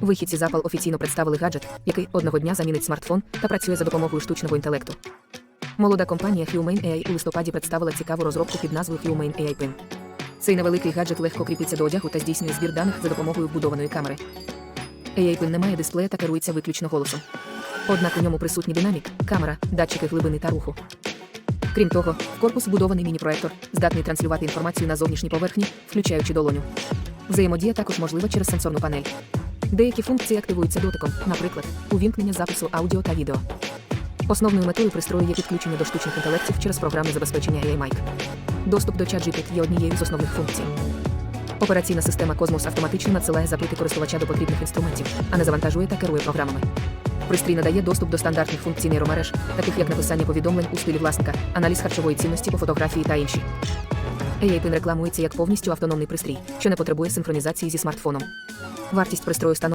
Вихідці з Apple офіційно представили гаджет, який одного дня замінить смартфон та працює за допомогою штучного інтелекту. Молода компанія Humane AI у листопаді представила цікаву розробку під назвою Humane AI Pin. Цей невеликий гаджет легко кріпиться до одягу та здійснює збір даних за допомогою вбудованої камери. AI Pin не має дисплея та керується виключно голосом. Однак у ньому присутній динамік, камера, датчики глибини та руху. Крім того, в корпус вбудований міні-проектор, здатний транслювати інформацію на зовнішній поверхні, включаючи долоню. Взаємодія також можлива через сенсорну панель. Деякі функції активуються дотиком, наприклад, увімкнення запису аудіо та відео. Основною метою пристрою є підключення до штучних інтелектів через програмне забезпечення AI Mic. Доступ до ChatGPT є однією з основних функцій. Операційна система Cosmos автоматично надсилає запити користувача до потрібних інструментів, а не завантажує та керує програмами. Пристрій надає доступ до стандартних функцій нейромереж, таких як написання повідомлень у стилі власника, аналіз харчової цінності по фотографії та інші. AI Pin рекламується як повністю автономний пристрій, що не потребує синхронізації зі смартфоном. Вартість пристрою становить